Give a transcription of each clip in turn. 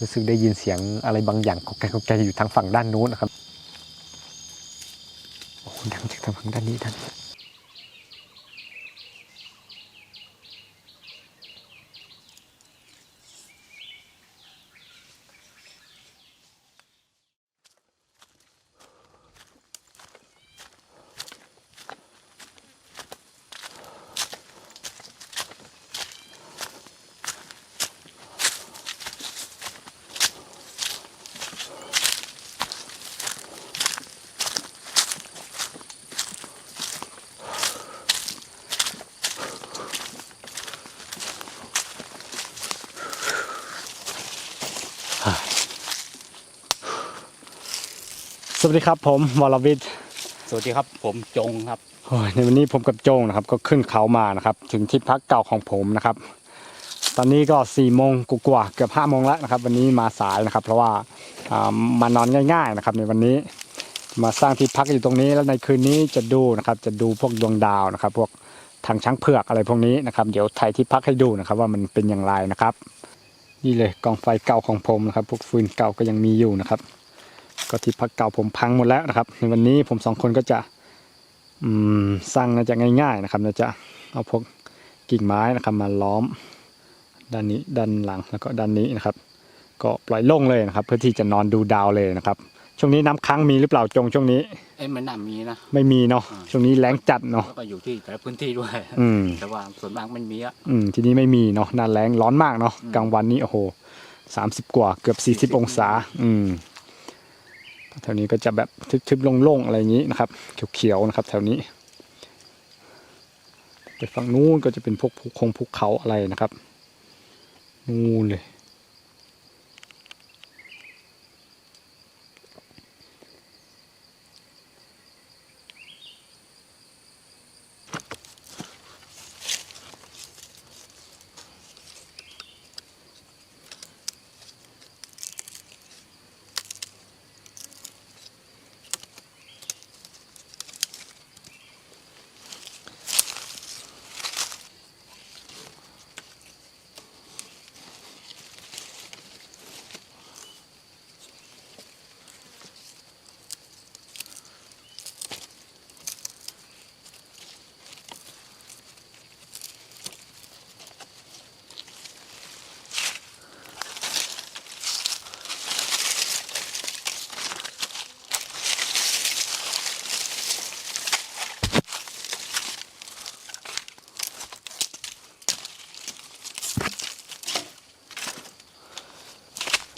รู้สึกได้ยินเสียงอะไรบางอย่างกองแกกกองแกอยู่ทางฝั่งด้านนู้นนะครับโอ้ดังจากทางฝั่งด้านนี้ด้านนี้ สวัสดีครับผมวรวิทย์สวัสดีครับ ผมจงครับโอ้ยในวันนี้ผมกับโจงนะครับ ก็ขึ้นเขามานะครับ ถึงที่พักเก่าของผมนะครับ ตอนนี้ก็4ี่โมงกว่าๆเกือบห้าโมงแล้วนะครับ วันนี้มาสายนะครับ เพราะว่าอ่ามานอนง่าย ๆนะครับ ในวันนี้มาสร้างที่พักอยู่ตรงนี้แล้วในคืนนี้จะดูนะครับ จะดูพวกดวงดาวนะครับ พวกทางช้างเผือกอะไรพวกนี้นะครับ เดี๋ยวถ่ายที่พักให้ดูนะครับ ว่ามันเป็นอย่างไรนะครับ นี่เลยกองไฟเก่าของผมนะครับ พวกฟืนเก่าก็ยังมีอยู่นะครับ ก็ที่พักเก่าผมพังหมดแล้วนะครับ ในวันนี้ผมสองคนก็จะอืมสร้างน่าจะง่าย ๆนะครับน่าจะเอาพวกกิ่งไม้นะครับมาล้อมด้านนี้ด้านหลังแล้วก็ด้านนี้นะครับ ก็ปล่อยโล่งเลยนะครับ เพื่อที่จะนอนดูดาวเลยนะครับ ช่วงนี้น้ำค้างมีหรือเปล่าจงช่วงนี้เอ้ยมันน่ามีนะไม่มีเนาะอ่าช่วงนี้แรงจัดเนาะแล้วก็อยู่ที่แต่ละพื้นที่ด้วยอืมแต่ว่าส่วนมากมันมีอะอืมทีนี้ไม่มีเนาะหน้าแรงร้อนมากเนาะอืมกลางวันนี้โอ้โหสามสิบกว่าเกือบสี่สิบ40องศา อืม แถวนี้ก็จะแบบทึบๆโล่งๆอะไรอย่างนี้นะครับ เขียวๆนะครับ แถวนี้ ไปฝั่งนู้นก็จะเป็นพวกภูคงภูเขาอะไรนะครับ นู่นเลย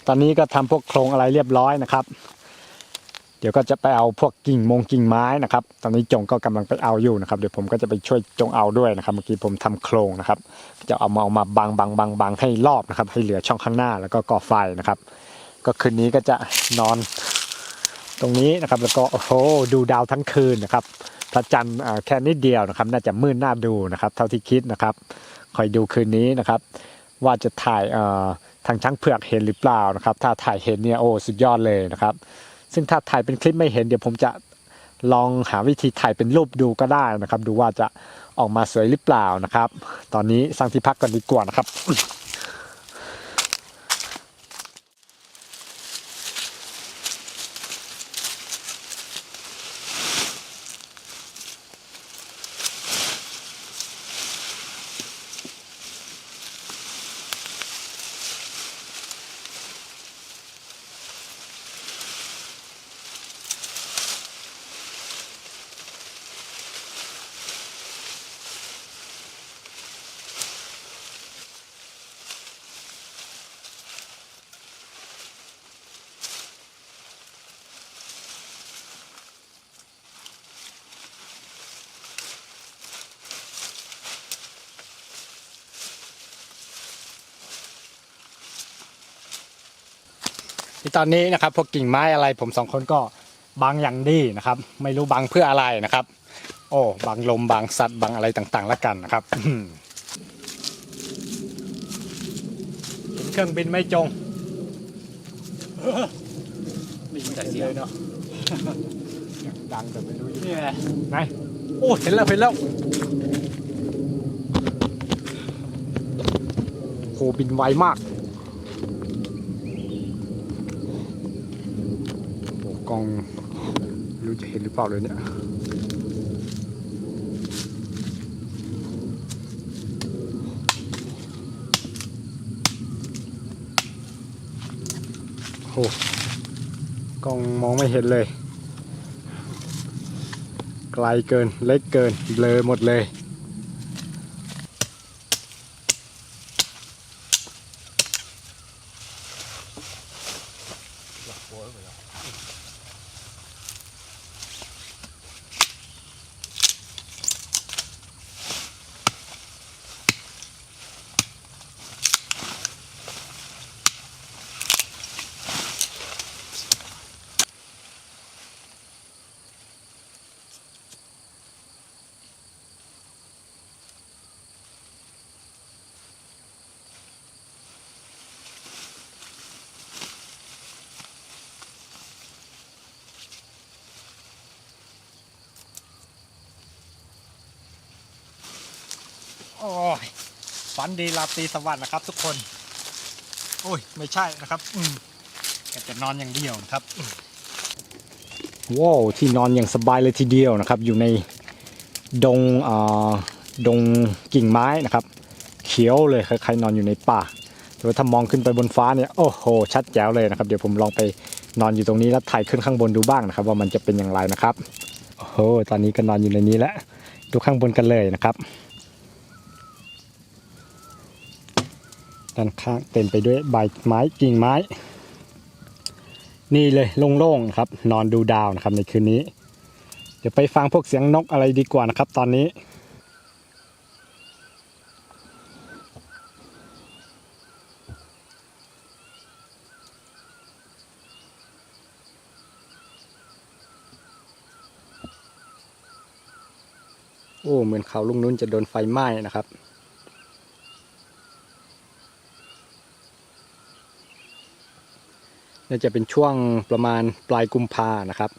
ตอนนี้ก็ทำพวกโครงอะไรเรียบร้อยนะครับ เดี๋ยวก็จะไปเอาพวกกิ่งมงกิ่งไม้นะครับ ตอนนี้จงก็กำลังไปเอาอยู่นะครับ เดี๋ยวผมก็จะไปช่วยจงเอาด้วยนะครับ เมื่อกี้ผมทำโครงนะครับ จะเอามาเอามาบังบังบังบังให้รอบนะครับ ให้เหลือช่องข้างหน้าแล้วก็ก่อไฟนะครับ ก็คืนนี้ก็จะนอนตรงนี้นะครับ แล้วก็โอ้โหดูดาวทั้งคืนนะครับพระจันทร์แค่นิดเดียวนะครับ น่าจะมืดน่าดูนะครับ เท่าที่คิดนะครับ คอยดูคืนนี้นะครับ ว่าจะถ่ายเอ่อ ทางช้างเผือกเห็นหรือเปล่านะครับ ถ้าถ่ายเห็นเนี่ยโอ้สุดยอดเลยนะครับ ซึ่งถ้าถ่ายเป็นคลิปไม่เห็นเดี๋ยวผมจะลองหาวิธีถ่ายเป็นรูปดูก็ได้นะครับ ดูว่าจะออกมาสวยหรือเปล่านะครับ ตอนนี้สร้างที่พักกันดีกว่านะครับ ตอนนี้นะครับพวกกิ่งไม้อะไรผมสองคนก็บังอย่างดีนะครับ ไม่รู้บังเพื่ออะไรนะครับ โอ้บังลมบังสัตว์บังอะไรต่างๆแล้วกันนะครับเห็นเครื่องบินไหม่จงไม่มีแต่เสียงเนาะดังแต่ไม่รู้นี่ไงไหนโอ้เห็นแล้วเห็นแล้วโหบินไวมาก ล้องรู้จะเห็นหรือเปล่าเลยเนี่ยโอ้กล้องมองไม่เห็นเลย ไกลเกินเล็กเกินเบลอหมดเลย โอ้ยฝันดีราตรีสวัสดิ์นะครับ ทุกคน โอ้ย ไม่ใช่นะครับ อืมแกจะนอนอย่างเดียวนะครับว้าวที่นอนอย่างสบายเลยทีเดียวนะครับ อยู่ในดงอ่าดงกิ่งไม้นะครับ เขียวเลยใคล้ายๆนอนอยู่ในป่าแต่ว่าถ้ามองขึ้นไปบนฟ้าเนี่ยโอ้โห ชัดแจ๋วเลยนะครับ เดี๋ยวผมลองไปนอนอยู่ตรงนี้แล้วถ่ายขึ้นข้างบนดูบ้างนะครับ ว่ามันจะเป็นอย่างไรนะครับโอ้โหตอนนี้ก็นอนอยู่ในนี้แล้วดูข้างบนกันเลยนะครับ ด้านข้างเต็มไปด้วยใบไม้กิ่งไม้ นี่เลยโล่งๆครับ นอนดูดาวนะครับในคืนนี้ เดี๋ยวไปฟังพวกเสียงนกอะไรดีกว่านะครับ ตอนนี้โอ้เหมือนเขาลุงนุ่นจะโดนไฟไหม้นะครับ น่าจะเป็นช่วงประมาณปลายกุมภานะครับ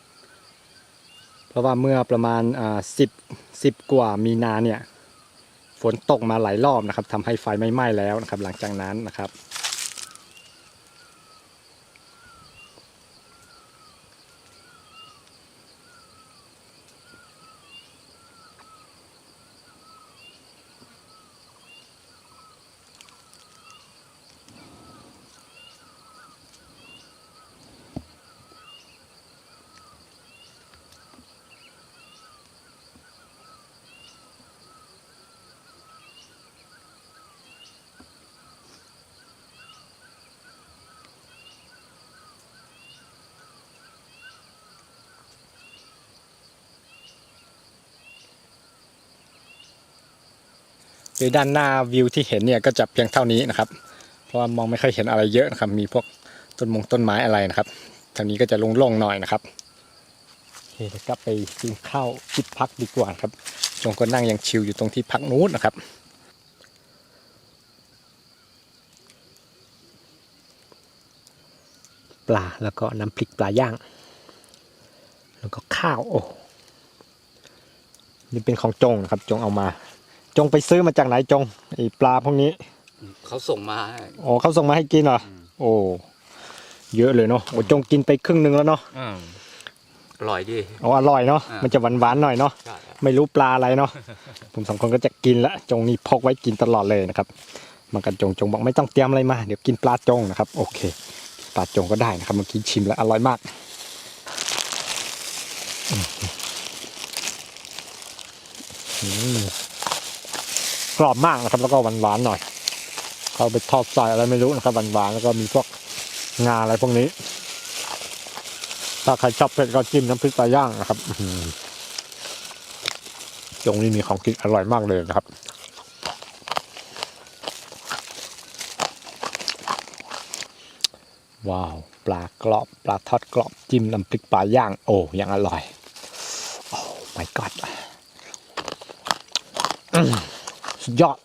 เพราะว่าเมื่อประมาณสิบสิบกว่ามีนาเนี่ยฝนตกมาหลายรอบนะครับทำให้ไฟไม่ไหม้แล้วนะครับ หลังจากนั้นนะครับ โดยด้านหน้าวิวที่เห็นเนี่ยก็จะเพียงเท่านี้นะครับ เพราะว่ามองไม่ค่อยเห็นอะไรเยอะนะครับ มีพวกต้นมงต้นไม้อะไรนะครับทางนี้ก็จะโล่งๆหน่อยนะครับโอเคเดี๋ยวกลับไปกินข้าวคิดพักดีกว่าครับจงก็นั่งยังชิลอยู่ตรงที่พักนู้นนะครับปลาแล้วก็น้ำพริกปลาย่าง แล้วก็ข้าวโอ้นี่เป็นของจงนะครับ จงเอามา จงไปซื้อมาจากไหนจงไอปลาพวกนี้เขาส่งมาให้อ๋อเขาส่งมาให้กินเหรออืมโอ้เยอะเลยเนาะโอ้จงกินไปครึ่งหนึงแล้วเนาะอืมอร่อยดีอ๋ออร่อยเนาะอ่ามัมันจะหวานหวานๆหน่อยเนาะใช่ไม่รู้ปลาอะไรเนาะผมสองคนก็จะกินละจงนี่พกไว้กินตลอดเลยนะครับมันกันจงจงบอกไม่ต้องเตรียมอะไรมาเดี๋ยวกินปลาจงนะครับ โอเค ปลาจงก็ได้นะครับเมื่อกี้ชิมแล้วอร่อยมากอืม กรอบมากนะครับ แล้วก็หวานหวานๆหน่อย เขาไปทอดใส่อะไรไม่รู้นะครับหวานหวานๆแล้วก็มีพวกงาอะไรพวกนี้ ถ้าใครชอบเผ็ดก็จิ้มน้ำพริกปลาย่างนะครับอื้อหือจงนี่มีของกินอร่อยมากเลยนะครับว้าว ปลากรอบ ปลาทอดกรอบ จิ้มน้ำพริกปลาย่าง โอ้ยังอร่อย โอ้ my god อืม สุดยอด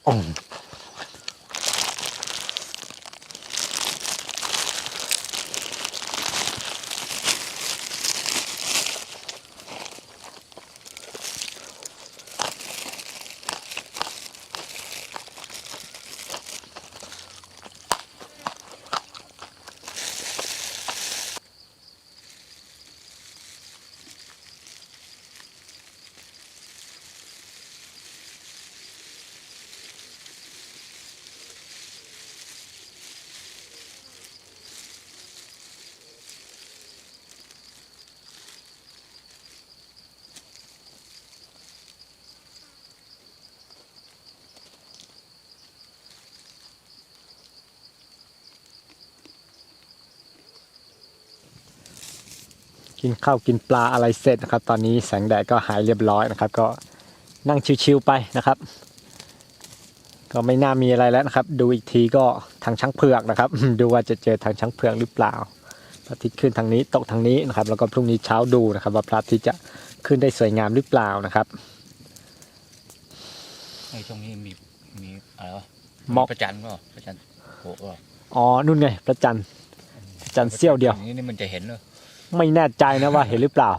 กินข้าวกินปลาอะไรเสร็จนะครับ ตอนนี้แสงแดดก็หายเรียบร้อยนะครับ ก็นั่งชิวๆไปนะครับ ก็ไม่น่ามีอะไรแล้วนะครับ ดูอีกทีก็ทางช้างเผือกนะครับ ดูว่าจะเจอทางช้างเผือกหรือเปล่าพระอาทิตย์ขึ้นทางนี้ตกทางนี้นะครับ แล้วก็พรุ่งนี้เช้าดูนะครับ ว่าพระอาทิตย์จะขึ้นได้สวยงามหรือเปล่านะครับในช่วงนี้มีมีอะไรวะหมอกประจันทร์ก็ประจันทร์โผล่ก็อ๋อนู่นไงพระจันทร์พระจันทร์เสี้ยวเดียว นี่นี่มันจะเห็นเหรอ ไม่แน่ใจนะว่าเห็นหรือเปล่า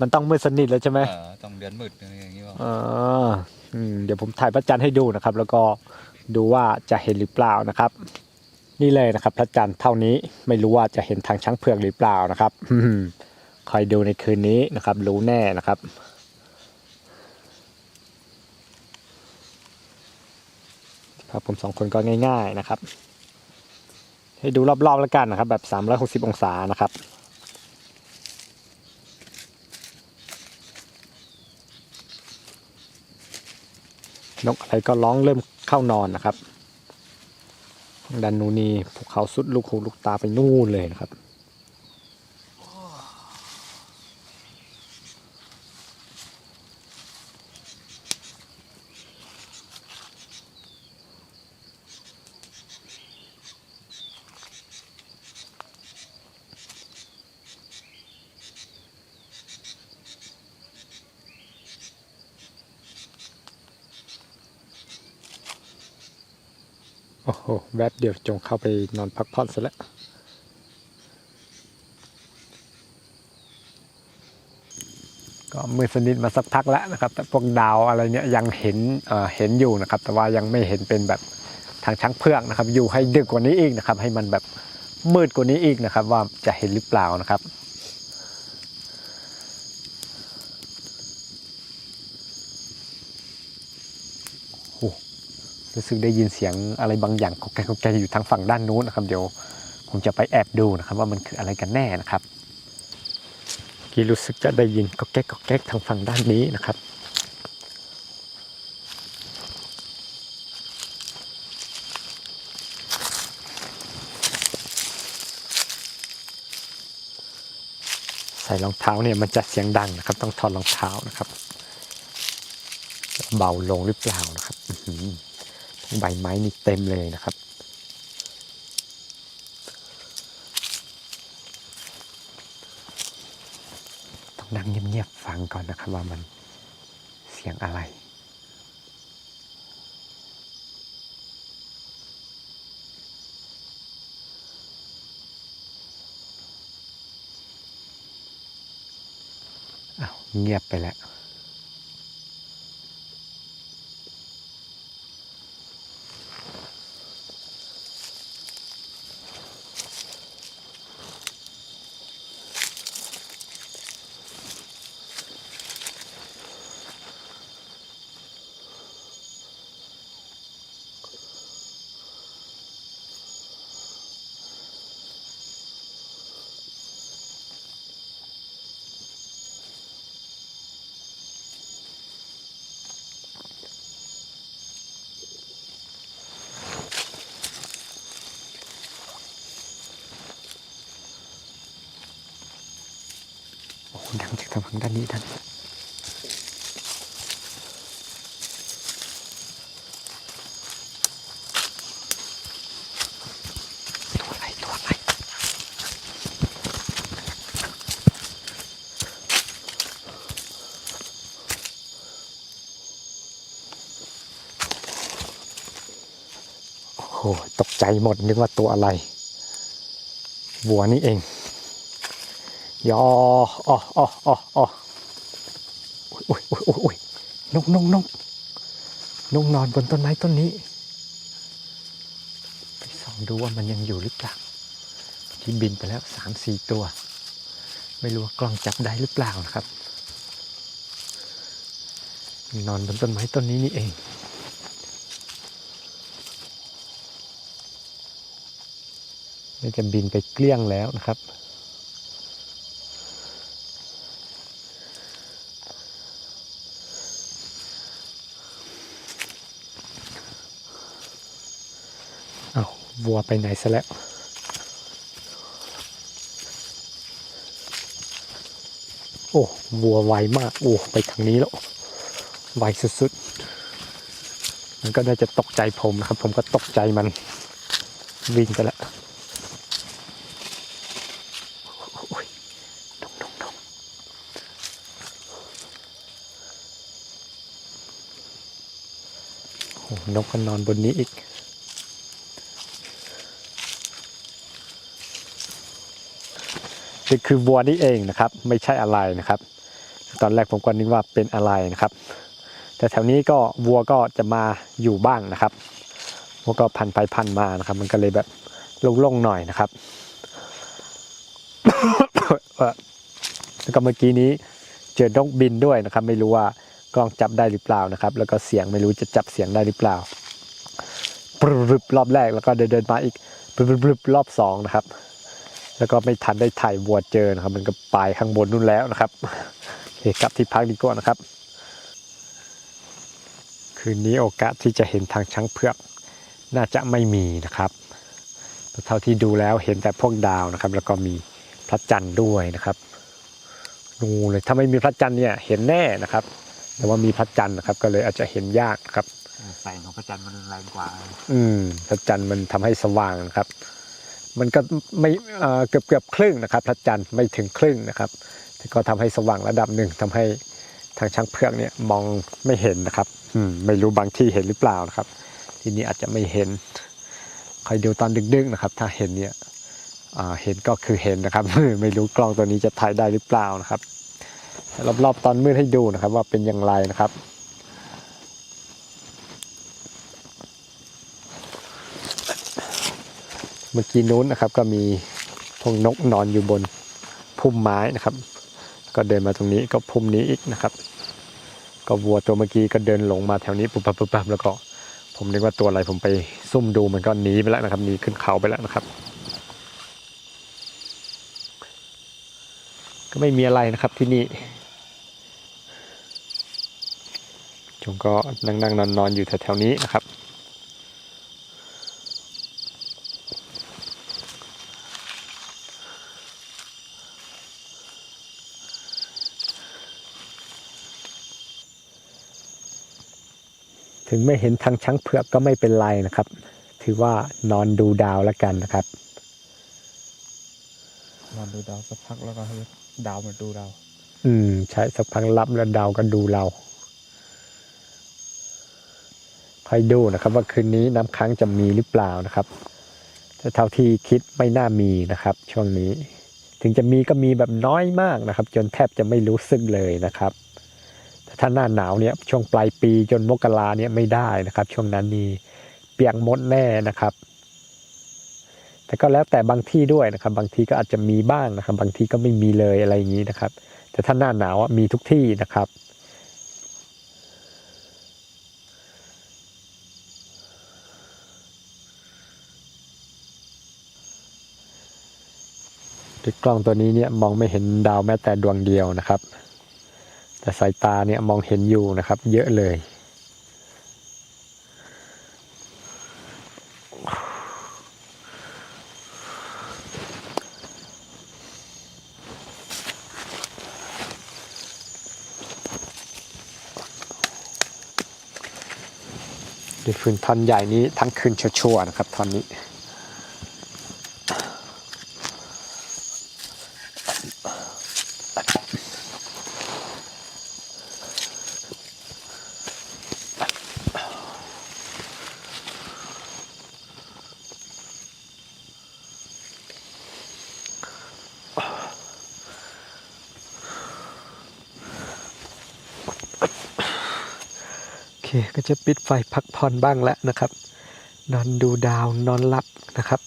มันต้องมืดสนิทแล้วใช่ไหมเออต้องเดือนมืดอะไรอย่างนี้ว่าอ่าอืมเดี๋ยวผมถ่ายพระจันทร์ให้ดูนะครับ แล้วก็ดูว่าจะเห็นหรือเปล่านะครับ นี่เลยนะครับ พระจันทร์เท่านี้ไม่รู้ว่าจะเห็นทางช้างเผือกหรือเปล่านะครับอืมคอยดูในคืนนี้นะครับ รู้แน่นะครับ ครับผมสองคนก็ง่าย ๆนะครับ ให้ดูรอบๆแล้วกันนะครับ แบบ 360 องศานะครับ นกอะไรก็ร้องเริ่มเข้านอนนะครับดันนูนนีภูเขาสุดลูกหูลูกตาไปนู่นเลยนะครับ อ้แวบเดียวจงเข้าไปนอนพักผ่อนซะแล้วก็มืดสนิทมาสักพักแล้วนะครับแต่พวกดาวอะไรเนี่ยยังเห็นเห็นอยู่นะครับ แต่ว่ายังไม่เห็นเป็นแบบทางช้างเผือกนะครับ อยู่ให้ดึกกว่านี้อีกนะครับ ให้มันแบบมืดกว่านี้อีกนะครับ ว่าจะเห็นหรือเปล่านะครับ รู้สึกได้ยินเสียงอะไรบางอย่างกอกแกกอกแกอยู่ทางฝั่งด้านนู้นนะครับ เดี๋ยวผมจะไปแอบดูนะครับ ว่ามันคืออะไรกันแน่นะครับกี้รู้สึกจะได้ยินกอกแกกกอกแกกทางฝั่งด้านนี้นะครับใส่รองเท้าเนี่ยมันจะเสียงดังนะครับ ต้องถอดรองเท้านะครับ เบาลงหรือเปล่านะครับอื ใบไม้นี่เต็มเลยนะครับ ต้องนั่งเงียบๆฟังก่อนนะครับว่ามันเสียงอะไรอ้าเงียบไปแล้ว โอ้โห ด้านนี้ท่านตัวอะไรตัวอะไรโอ้โหตกใจหมดนึกว่าตัวอะไร วัวนี่เอง ยออ๋ออ๋ออ๋ออ๋ออุ้ยอุ้ยอุ้ยอุ้ยนกนกนกนกนอนบนต้นไม้ต้นนี้ ไปส่องดูว่ามันยังอยู่หรือเปล่าที่บินไปแล้วสามสี่ตัว ไม่รู้ว่ากล้องจับได้หรือเปล่านะครับ นอนบนต้นไม้ต้นนี้นี่เอง น่าจะบินไปเกลี้ยงแล้วนะครับ วัวไปไหนซะแล้ว โอ้วัวไวมาก โอ้ไปทางนี้แล้วไวสุดๆ มันก็น่าจะตกใจผมนะครับ ผมก็ตกใจมันวิ่งไปแล้วโอ้ยนกนกนกโอ้นกก็นอนบนนี้อีก นี่คือวัวนี่เองนะครับ ไม่ใช่อะไรนะครับ ตอนแรกผมก็นึกว่าเป็นอะไรนะครับ แต่แถวนี้ก็วัวก็จะมาอยู่บ้างนะครับวัวก็พันไปพันมานะครับ มันก็เลยแบบโล่งๆหน่อยนะครับแล้วก็เมื่อกี้นี้เจอนกบินด้วยนะครับ ไม่รู้ว่ากล้องจับได้หรือเปล่านะครับ แล้วก็เสียงไม่รู้จะจับเสียงได้หรือเปล่าปรึบรอบแรกแล้วก็เดินเดินๆมาอีกปรึบรอบสองนะครับ แล้วก็ไม่ทันได้ถ่ายวัวเจอนะครับ มันก็ไปข้างบนนู่นแล้วนะครับโอเคกลับที่พักดีกว่านะครับ คืนนี้โอกาสที่จะเห็นทางช้างเผือก น่าจะไม่มีนะครับเท่าที่ดูแล้วเห็นแต่พวกดาวนะครับ แล้วก็มีพระจันทร์ด้วยนะครับดูเลยถ้าไม่มีพระจันทร์เนี่ยเห็นแน่นะครับ แต่ว่ามีพระจันทร์นะครับ ก็เลยอาจจะเห็นยากนะครับแสงของพระจันทร์มันแรงกว่า อืมพระจันทร์มันทำให้สว่างนะครับ มันก็ไม่เกือบเกือบครึ่งนะครับ พระจันทร์ไม่ถึงครึ่งนะครับแต่ก็ทำให้สว่างระดับหนึ่งทำให้ทางช้างเผือกเนี่ยมองไม่เห็นนะครับอืมไม่รู้บางที่เห็นหรือเปล่านะครับ ที่นี่อาจจะไม่เห็นคอยดูตอนดึกๆนะครับ ถ้าเห็นเนี่ยเห็นก็คือเห็นนะครับ ไม่รู้กล้องตัวนี้จะถ่ายได้หรือเปล่านะครับรอบๆตอนมืดให้ดูนะครับ ว่าเป็นอย่างไรนะครับ เมื่อกี้นู้นนะครับก็มีพวกนกนอนอยู่บนพุ่มไม้นะครับ ก็เดินมาตรงนี้ก็พุ่มนี้อีกนะครับ ก็วัวตัวเมื่อกี้ก็เดินหลงมาแถวนี้ปุ๊บปั๊บปุ๊บปั๊บแล้วก็ผมนึกว่าตัวอะไรผมไปซุ่มดูมันก็หนีไปแล้วนะครับหนีขึ้นเขาไปแล้วนะครับ ก็ไม่มีอะไรนะครับที่นี่จงก็นั่งนั่งนอนนอนๆอยู่แถวๆนี้นะครับ ถึงไม่เห็นทางช้างเผือกก็ไม่เป็นไรนะครับ ถือว่านอนดูดาวแล้วกันนะครับ นอนดูดาวสักพักแล้วก็ให้ดาวมาดูเรา อืม ใช้สักพักรับแล้วดาวก็ดูเราคอยดูนะครับ ว่าคืนนี้น้ำค้างจะมีหรือเปล่านะครับแต่เท่าที่คิดไม่น่ามีนะครับ ช่วงนี้ ถึงจะมีก็มีแบบน้อยมากนะครับ จนแทบจะไม่รู้สึกเลยนะครับแต่ ถ้าหน้าหนาวเนี่ยช่วงปลายปีจนมกราเนี่ยไม่ได้นะครับ ช่วงนั้นนี่เปียกมดแน่นะครับ แต่ก็แล้วแต่บางที่ด้วยนะครับ บางทีก็อาจจะมีบ้างนะครับ บางที่ก็ไม่มีเลยอะไรอย่างนี้นะครับ แต่ถ้าหน้าหนาวมีทุกที่นะครับด้วยกล้องตัวนี้เนี่ยมองไม่เห็นดาวแม้แต่ดวงเดียวนะครับ แต่สายตาเนี่ยมองเห็นอยู่นะครับ เยอะเลยดินฟืนท่อนใหญ่นี้ทั้งคืนชัวร์ๆนะครับท่อนนี้ ก็จะปิดไฟพักผ่อนบ้างแล้วนะครับ นอนดูดาวนอนหลับนะครับ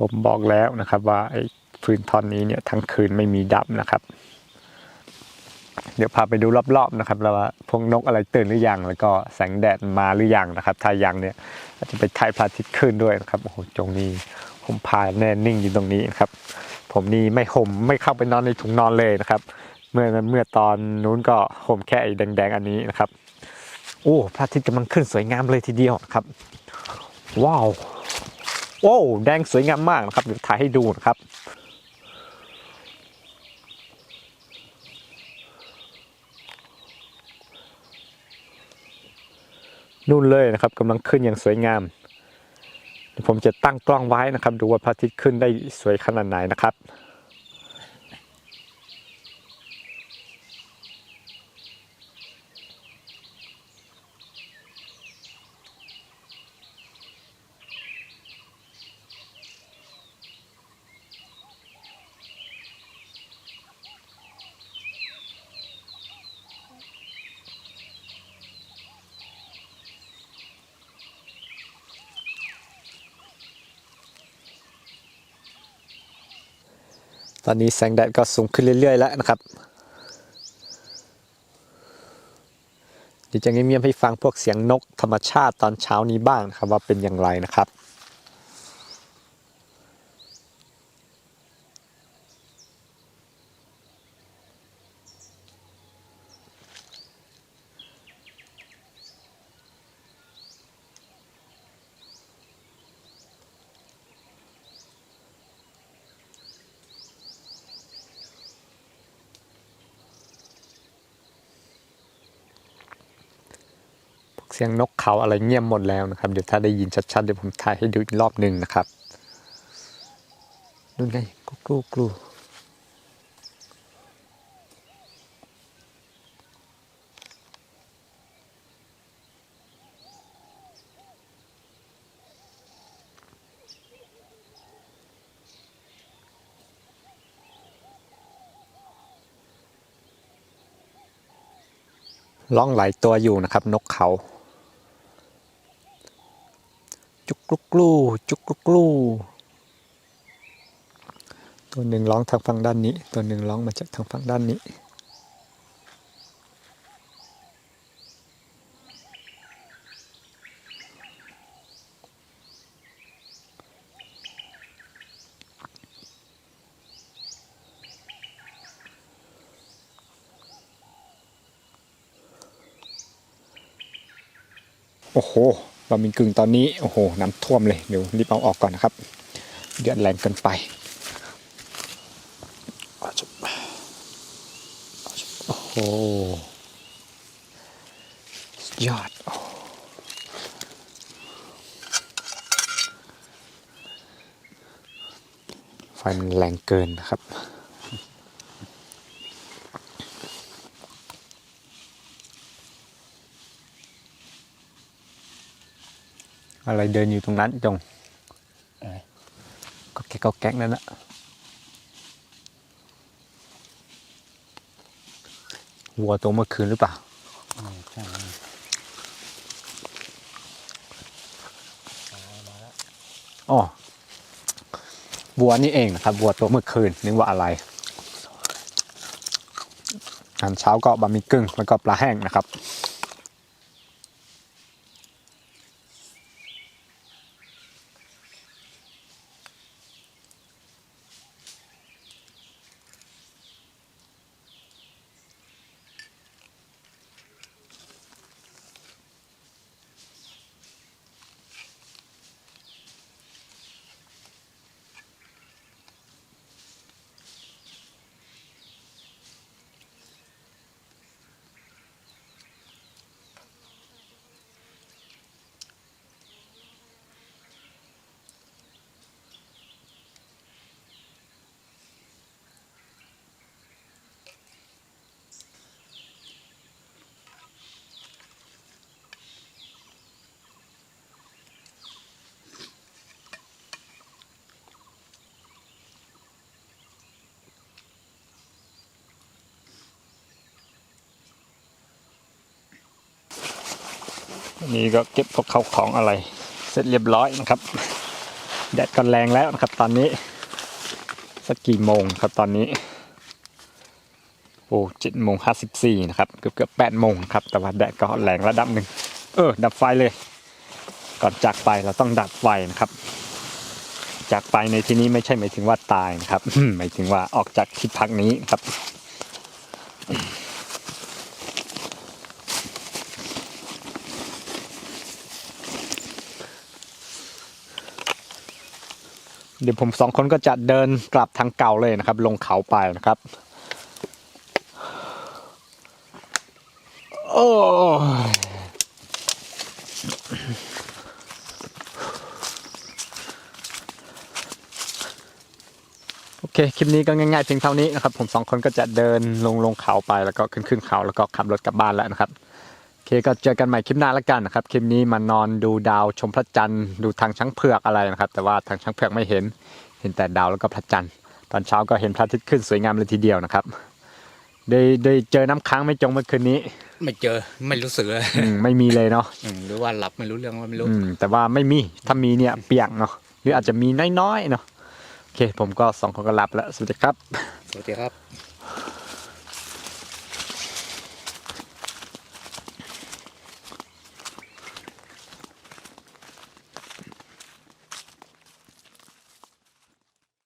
ผมบอกแล้วนะครับว่าไอ้พื้นท่อนนี้เนี่ยทั้งคืนไม่มีดับนะครับ เดี๋ยวพาไปดูรอบๆนะครับแล้วว่าพวกนกอะไรตื่นหรือยังแล้วก็แสงแดดมาหรือยังนะครับ ถ้ายังเนี่ยอาจจะไปถ่ายพระอาทิตย์ขึ้นด้วยนะครับโอ้โหจงนี้ผมพาแน่นิ่งอยู่ตรงนี้นะครับ ผมนี่ไม่ห่มไม่เข้าไปนอนในถุงนอนเลยนะครับ เมื่อเมื่อตอนนู้นก็ห่มแค่ไอ้แดง ๆ อันนี้นะครับโอ้พระอาทิตย์กำลังขึ้นสวยงามเลยทีเดียวครับ ว้าว โอ้แดงสวยงามมากนะครับเดี๋ยวถ่ายให้ดูนะครับนู่นเลยนะครับกำลังขึ้นอย่างสวยงามผมจะตั้งกล้องไว้นะครับ ดูว่าพระอาทิตย์ขึ้นได้สวยขนาดไหนนะครับ ต อนนี้แสงแดดก็สูงขึ้นเรื่อย ๆ แล้วนะครับเดี๋ยวจะเงียบๆให้ฟังพวกเสียงนกธรรมชาติตอนเช้านี้บ้างนะครับว่าเป็นอย่างไรนะครับ สียงนกเขาอะไรเงียบหมดแล้วนะครับ เดี๋ยวถ้าได้ยินชัดๆเดี๋ยวผมถ่ายให้ดูอีกรอบหนึ่งนะครับนู่นไงกลูกลูกลูร้องหลายตัวอยู่นะครับ นกเขา จุ กลุกลูจุกกลุกกลูตัวหนึ่งร้องทางฝั่งด้านนี้ ตัวหนึ่งร้องมาจากทางฝั่งด้านนี้ โอ้โห บะหมี่กึ่งตอนนี้โอ้โหน้ำท่วมเลยเดี๋ยวรีบเอาออกก่อนนะครับ เดือดแรงเกินไปโอ้โหยอดไฟมันแรงเกินนะครับ อะไรเดินอยู่ตรงนั้นจงอะไรก็แก๊กก็แก๊กนั่นแหละวัวตัวเมื่อคืนหรือเปล่าอืมใช่อ๋อวัวนี่เองนะครับวัวตัวเมื่อคืนนึกว่าอะไรอาหารเช้าก็บะหมี่กึ่งแล้วก็ปลาแห้งนะครับ นี้ก็เก็บพวกเขาของอะไร เสร็จเรียบร้อยนะครับแดดก็แรงแล้วนะครับ ตอนนี้ สักกี่โมงครับตอนนี้ โอ้เจ็ดโมงห้าสิบสี่นะครับ เกือบเกือบแปดโมงครับ แต่ว่าแดดก็แรงระดับหนึ่ง เออ ดับไฟเลย ก่อนจากไปเราต้องดับไฟนะครับ จากไปในที่นี้ไม่ใช่หมายถึงว่าตายนะครับหมายถึงว่าออกจากที่พักนี้ครับ เดี๋ยวผมสองคนก็จะเดินกลับทางเก่าเลยนะครับ ลงเขาไปนะครับ โอ้โอเค คลิปนี้ก็ง่ายๆเพียงเท่านี้นะครับ ผมสองคนก็จะเดินลงลงเขาไปแล้วก็ขึ้นขึ้นเขาแล้วก็ขับรถกลับบ้านแล้วนะครับ คก็เจอกันใหม่คลิปหน้าแล้วกันนะครับ คลิปนี้มานอนดูดาวชมพระจันทร์ดูทางช้างเผือกอะไรนะครับ แต่ว่าทางช้างเผือกไม่เห็น เห็นแต่ดาวแล้วก็พระจันทร์ตอนเช้าก็เห็นพระอาทิตย์ขึ้นสวยงามเลยทีเดียวนะครับ ได้ได้เจอน้ำค้างไม่จงเมื่อคืนนี้ ไม่เจอไม่รู้สึกเลยอืมไม่มีเลยเนาะอืมหรือว่าหลับไม่รู้เรื่องว่าไม่รู้อืมแต่ว่าไม่มีถ้ามีเนี่ยเปียกเนาะหรืออาจจะมีน้อยๆเนาะโอเค ผมก็สองคนก็หลับแล้วสวัสดีครับ สวัสดีครับ